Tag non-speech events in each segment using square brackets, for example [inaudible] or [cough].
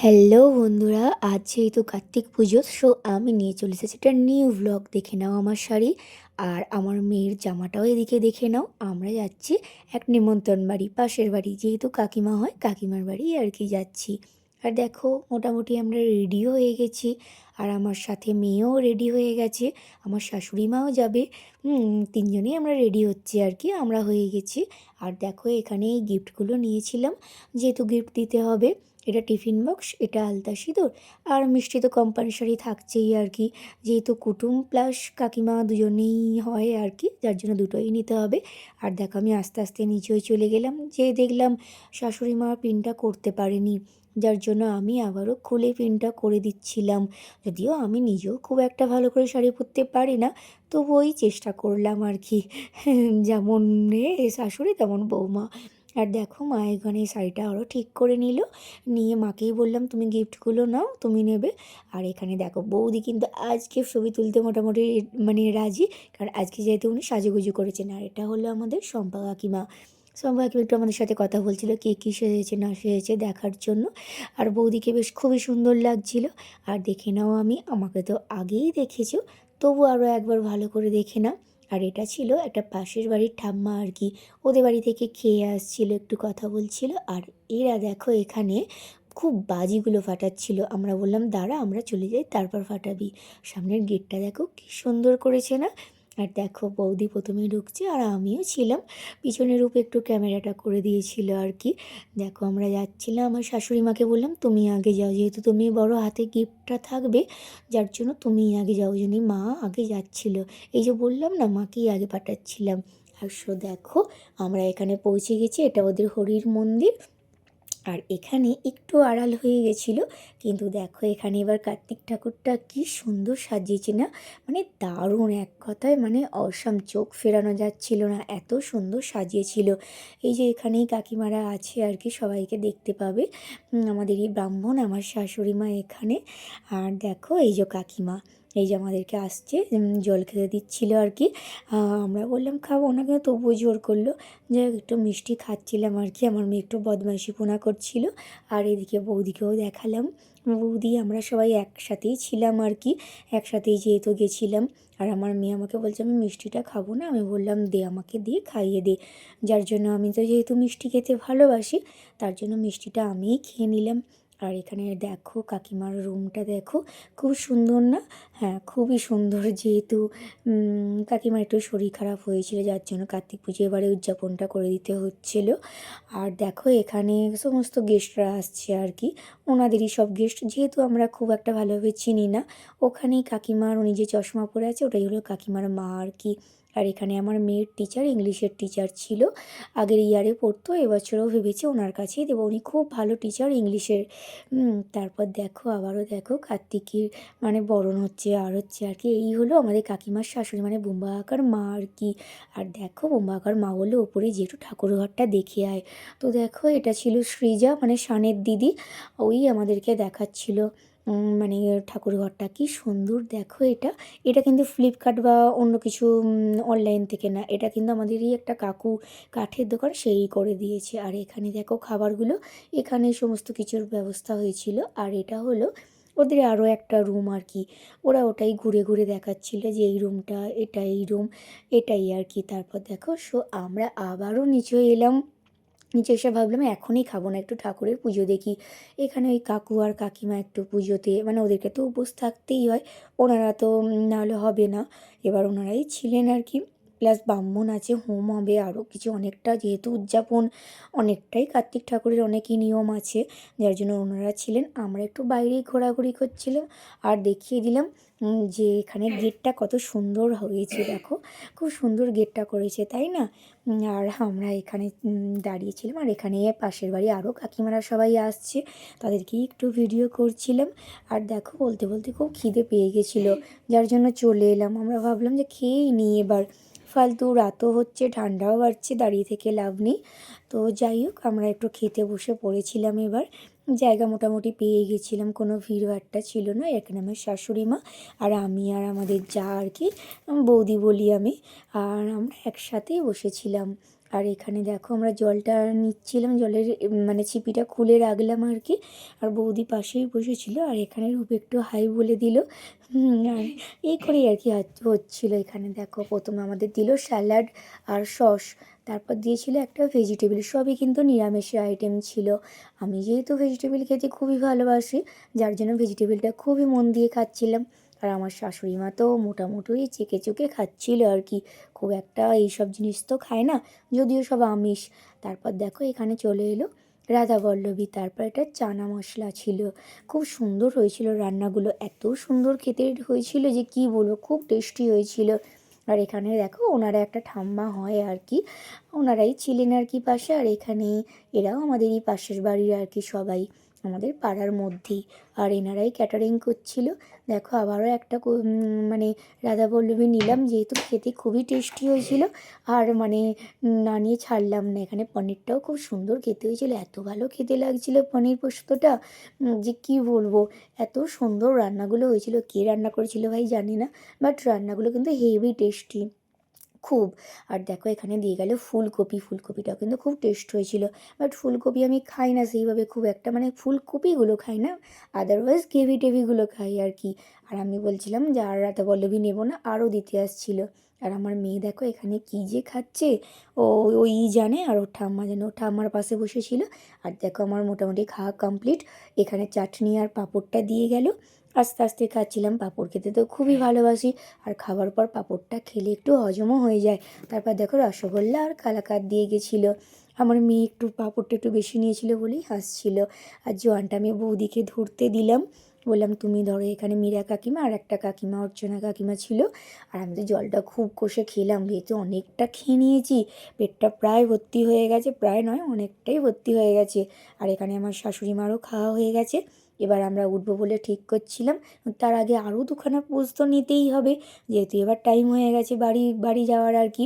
Hello বন্ধুরা, আজ যেহেতু কার্তিক পুজো সো আমি নিয়ে চলে এসেছি একটা নিউ ব্লগ দেখে নাও আমার শাড়ি। আর আমার মেয়ের জামাটাও এদিকে দেখে নাও। আমরা যাচ্ছি এক নিমন্ত্রণ বাড়ি, পাশের বাড়ি। যেহেতু কাকিমা হয়, কাকিমার বাড়ি আর কি যাচ্ছি। আর দেখো, মোটামুটি আমরা রেডিও হয়ে গেছি। আর আমার সাথে মেয়েও রেডি হয়ে গেছে। আমার শাশুড়ি মাও যাবে। তিনজনেই আমরা রেডি হচ্ছি আর কি, আমরা হয়ে গেছি। আর দেখো এখানে এই গিফটগুলো নিয়েছিলাম। যেহেতু গিফট দিতে হবে এটা টিফিন বক্স, এটা আলতা সিঁদুর আর মিষ্টি তো কম্পালসারি থাকছেই আর কি। যেহেতু কুটুম প্লাস কাকিমা দুজনেই হয় আর কি, যার জন্য দুটোই নিতে হবে। আর দেখো আমি আস্তে আস্তে নিচেও চলে গেলাম যে দেখলাম শাশুড়ি মা পিনটা করতে পারেনি, যার জন্য আমি আবারও খুলে পিনটা করে দিচ্ছিলাম। যদিও আমি নিজেও খুব একটা ভালো করে শাড়ি পরতে পারি না তবু ওই চেষ্টা করলাম আর কি। [laughs] যেমন শাশুড়ি তেমন বৌমা। আর দেখো মা এখানে শাড়িটা আরও ঠিক করে নিল। নিয়ে মাকেই বললাম, তুমি গিফটগুলো নাও, তুমি নেবে। আর এখানে দেখো, বৌদি কিন্তু আজকে ছবি তুলতে মোটামুটি মানে রাজি, কারণ আজকে যেহেতু উনি সাজুগুজু করেছেন। আর এটা হলো আমাদের সম্পা কাকিমা। সম্পা কাকিমা একটু আমাদের সাথে কথা বলছিল, কে কী সেজেছে, না সেজেছে দেখার জন্য। আর বৌদিকে বেশ খুবই সুন্দর লাগছিল। আর দেখে নাও আমি, আমাকে তো আগেই দেখেছ, তবু আরও একবার ভালো করে দেখে নাও। আর এটা ছিল একটা পাশের বাড়ির ঠাম্মা আর কি। ওদের বাড়ি থেকে খেয়ে আসছিল, একটু কথা বলছিল। আর এরা দেখো এখানে খুব বাজিগুলো ফাটাচ্ছিল। আমরা বললাম, দাঁড়া, আমরা চলে যাই, তারপর ফাটাবি। সামনের গেটটা দেখো কি সুন্দর করেছে না? আর দেখো বৌদি প্রথমে ঢুকছে আর আমিও ছিলাম। পিছনের রূপে একটু ক্যামেরাটা করে দিয়েছিল আর কি। দেখো আমরা যাচ্ছিলাম, আমার শাশুড়ি মাকে বললাম, তুমি আগে যাও, যেহেতু তুমি বড় হাতে গিফটটা থাকবে, যার জন্য তুমি আগে যাও। জন্যই মা আগে যাচ্ছিল। এই যে বললাম না, মাকেই আগে পাঠাচ্ছিলাম। আর সো দেখো, আমরা এখানে পৌঁছে গেছি, এটা ওদের হরির মন্দির। আর এখানে একটু আড়াল হয়ে গেছিল। কিন্তু দেখো এখানে এবার কার্তিক ঠাকুরটা কি সুন্দর সাজিয়েছে না? মানে দারুণ এক কথায় মানে অসাম চোখ ফেরানো যাচ্ছিল না, এত সুন্দর সাজিয়েছিল। এই যে এখানেই কাকিমারা আছে আর কি, সবাইকে দেখতে পাবে। আমাদের এই ব্রাহ্মণ, আমার শাশুড়ি মা এখানে। আর দেখো এই যে কাকিমা এই যে আমাদেরকে আসছে জল খেতে দিচ্ছিল আর কি। আমরা বললাম, খাব কিন্তু তবুও জোর করল। যে একটু মিষ্টি খাচ্ছিলাম আর কি। আমার মেয়ে একটু বদমাইশি পোনা করছিল। আর এদিকে বৌদিকেও দেখালাম। বৌদি, আমরা সবাই একসাথেই ছিলাম আর কি। একসাথেই যেহেতু গেছিলাম। আর আমার মেয়ে আমাকে বলছে, আমি মিষ্টিটা খাব না। আমি বললাম, দে, আমাকে দিয়ে খাইয়ে দে। যার জন্য আমি তো যেহেতু মিষ্টি খেতে ভালোবাসি, তার জন্য মিষ্টিটা আমিই খেয়ে নিলাম। আর এখানে দেখো কাকিমার রুমটা দেখো, খুব সুন্দর না? হ্যাঁ খুবই সুন্দর যেহেতু কাকিমার একটু শরীর খারাপ হয়েছিল, যার জন্য কার্তিক পুজো এবারে উদযাপনটা করে দিতে হচ্ছিল। আর দেখো এখানে সমস্ত গেস্টরা আসছে আর কি, ওনাদেরই সব গেস্ট যেহেতু আমরা খুব একটা ভালোভাবে চিনি না, ওখানেই কাকিমার, উনি যে চশমা পরে আছে, ওটাই হলো কাকিমার মা আর কি। আর এখানে আমার মেয়ের টিচার ইংলিশের টিচার ছিল। আগের ইয়ারে পড়তো, এবছরও ভেবেছে ওনার কাছেই দেবো। উনি খুব ভালো টিচার ইংলিশের। তারপর দেখো, আবারও দেখো, কার্তিকের মানে বরণ হচ্ছে, আর হচ্ছে আর কি। এই হলো আমাদের কাকিমার শাশুড়ি মানে বোম্বা আঁকার মা আর কি। আর দেখো বোম্বা আঁকার মা বলল ওপরে যেটু ঠাকুর ঘরটা দেখে আয়। তো দেখো, এটা ছিল সৃজা মানে শানের দিদি। ওই আমাদেরকে দেখাচ্ছিল। মানে ঠাকুর ঘরটা কি সুন্দর, দেখো এটা। এটা কিন্তু ফ্লিপকার্ট বা অন্য কিছু অনলাইন থেকে না। এটা কিন্তু আমাদেরই একটা কাকু কাঠের দোকান, সেই করে দিয়েছে। আর এখানে দেখো খাবারগুলো, এখানে সমস্ত কিছুর ব্যবস্থা হয়েছিল। আর এটা হলো ওদের আরও একটা রুম আর কি। ওরা ওটাই ঘুরে ঘুরে দেখাচ্ছিল যে এই রুমটা এটা এই রুম এটাই আর কি। তারপর দেখো, সো আমরা আবারও নিচে এলাম। নিচে এসে ভাবলাম, এখনই খাব না, একটু ঠাকুরের পুজো দেখি। এখানে ওই কাকু আর কাকিমা একটু পুজোতে মানে ওদেরকে তো উপোস থাকতেই হয়। ওনারা তো নাহলে হবে না। এবার ওনারাই ছিলেন আর কি। প্লাস ব্রাহ্মণ আছে, হোম হবে, আরও কিছু অনেকটা। যেহেতু উদযাপন অনেকটাই কার্তিক ঠাকুরের অনেকই নিয়ম আছে, যার জন্য ওনারা ছিলেন। আমরা একটু বাইরেই ঘোরাঘুরি করছিলাম আর দেখিয়ে দিলাম যে এখানে গেটটা কত সুন্দর হয়েছে, দেখো। খুব সুন্দর গেটটা করেছে, তাই না? আর আমরা এখানে দাঁড়িয়েছিলাম আর এখানে পাশের বাড়ি আরও কাকিমারা সবাই আসছে, তাদেরকেই একটু ভিডিও করছিলাম। আর দেখো, বলতে বলতে খুব খিদে পেয়ে গেছিল, যার জন্য চলে এলাম। আমরা ভাবলাম যে খেয়েই নিই এবার। ফালতু রাতও হচ্ছে, ঠান্ডাও বাড়ছে, দাঁড়িয়ে থেকে লাভ নেই। তো যাই হোক, আমরা একটু খেতে বসে পড়েছিলাম এবার। জায়গা মোটামুটি পেয়ে গেছিলাম, কোনো ভিড়ভাট্টা ছিল না। এখানে আমার শাশুড়ি মা আর আমি আর আমাদের যা আর কি, বৌদি বলি আমি, আর আমরা একসাথেই বসেছিলাম। আর এখানে দেখো আমরা জলটা নিচ্ছিলাম, জলের মানে ছিপিটা খুলে রাখলাম আর কি। আর বৌদি পাশেই বসেছিল আর এখানে রূপ একটু হাই বলে দিল। আর এই করেই আর কি হচ্ছিল এখানে। দেখো প্রথমে আমাদের দিল স্যালাড আর সস, তারপর দিয়েছিল একটা ভেজিটেবিল। সবই কিন্তু নিরামিষের আইটেম ছিল। আমি যেহেতু ভেজিটেবিল খেতে খুবই ভালোবাসি, যার জন্য ভেজিটেবিলটা খুবই মন দিয়ে খাচ্ছিলাম। আর আমার শাশুড়ি মা তো মোটামুটি চেকে চুকে খাচ্ছিল আর কি। খুব একটা এইসব জিনিস তো খায় না, যদিও সব আমিষ। তারপর দেখো এখানে চলে এলো রাধা বল্লভী তারপর এটা চানা মশলা ছিল। খুব সুন্দর হয়েছিল রান্নাগুলো, এত সুন্দর খেতে হয়েছিল যে কি বলব, খুব টেস্টি হয়েছিল। আর এখানে দেখো ওনারা একটা ঠাম্মা হয় আর কি, ওনারাই ছিলেন আর কি পাশে। আর এখানে এরাও আমাদেরই পাশের বাড়ির আর কি সবাই। আমাদের পাড়ার মধ্যেই। আর এনারাই ক্যাটারিং করছিল। দেখো, আবারও একটা মানে রাধা পল্লবী নিলাম, যেহেতু খেতে খুবই টেস্টি হয়েছিল। আর মানে না নিয়ে ছাড়লাম না, এখানে পনিরটাও খুব সুন্দর খেতে হয়েছিল। এত ভালো খেতে লাগছিল পনির পোস্তটা। যে কি বলব, এত সুন্দর রান্নাগুলো হয়েছিল। কে রান্না করেছিল ভাই জানি না বাট রান্নাগুলো কিন্তু হেভি টেস্টি খুব। আর দেখো এখানে দিয়ে গেল ফুলকপি। ফুলকপিটাও কিন্তু খুব টেস্ট হয়েছিল। বাট ফুলকপি আমি খাই না সেইভাবে খুব একটা। মানে ফুলকপিগুলো খাই না আদারওয়াইজ গ্রেভি টেভিগুলো খাই আর কি। আর আমি বলছিলাম যে আর রাতে বল্লভী নেব না, আরও দিতে আসছিল। আর আমার মেয়ে দেখো এখানে কী যে খাচ্ছে। ও, ওই জানে আর ওর ঠাম্মা জানে। ওর ঠাম্মার পাশে বসেছিল। আর দেখো আমার মোটামুটি খাওয়া কমপ্লিট এখানে চাটনি আর পাঁপড়টা দিয়ে গেল। আস্তে আস্তে খাচ্ছিলাম পাঁপড় খেতে। তো খুবই ভালোবাসি। আর খাবার পর পাঁপড়টা খেলে একটু হজমও হয়ে যায়। তারপর দেখো রসগোল্লা আর কালাকাদ দিয়ে গেছিল। আমার মেয়ে একটু পাঁপড়টা একটু বেশি নিয়েছিল বলেই হাসছিল। আর জোয়ানটা আমি বৌদিকে ধরতে দিলাম। বললাম, তুমি ধরো এখানে মীরা কাকিমা আর একটা কাকিমা, অর্চনা কাকিমা ছিল। আর আমি তো জলটা খুব কষে খেলাম। যেহেতু অনেকটা খেয়ে নিয়েছি, পেটটা প্রায় ভর্তি হয়ে গেছে। প্রায় নয়, অনেকটাই ভর্তি হয়ে গেছে। আর এখানে আমার শাশুড়ি মারও খাওয়া হয়ে গেছে। এবার আমরা উঠবো বলে ঠিক করছিলাম। তার আগে আরও দুখানা পোজ তো নিতেই হবে। যেহেতু এবার টাইম হয়ে গেছে বাড়ি বাড়ি যাওয়ার আর কি।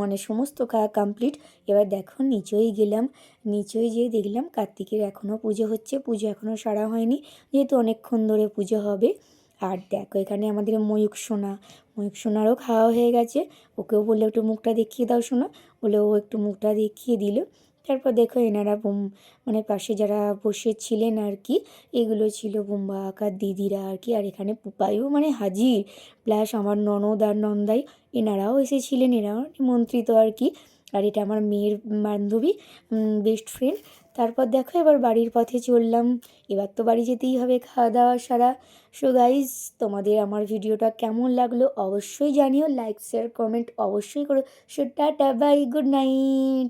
মানে সমস্ত খাওয়া কমপ্লিট এবার দেখো নিচেই গেলাম। নিচেই যেয়ে দেখলাম কার্তিকের এখনও পুজো হচ্ছে। পুজো এখনও সারা হয়নি। যেহেতু অনেকক্ষণ ধরে পুজো হবে। আর দেখো এখানে আমাদের ময়ূক সোনা। ময়ূক সোনারও খাওয়া হয়ে গেছে। ওকেও বললে একটু মুখটা দেখিয়ে দাও শোনা বলে ও একটু মুখটা দেখিয়ে দিল। তারপর দেখো এনারা বোম- মানে পাশে যারা বসেছিলেন আর কি, এগুলো ছিল বুম্বা আকার দিদিরা আর কি, আর এখানে পুপাইও মানে হাজির। প্লাস আমার ননদ আর নন্দাই, এনারাও এসেছিলেন, এরাও নিমন্ত্রিত আর কি। আর এটা আমার মেয়ের বান্ধবী বেস্ট ফ্রেন্ড তারপর দেখো এবার বাড়ির পথে চললাম। এবার তো বাড়ি যেতেই হবে খাওয়া দাওয়া সারা। সো গাইজ তোমাদের আমার ভিডিওটা কেমন লাগল অবশ্যই জানিও। লাইক শেয়ার কমেন্ট অবশ্যই করো। So tata bye good night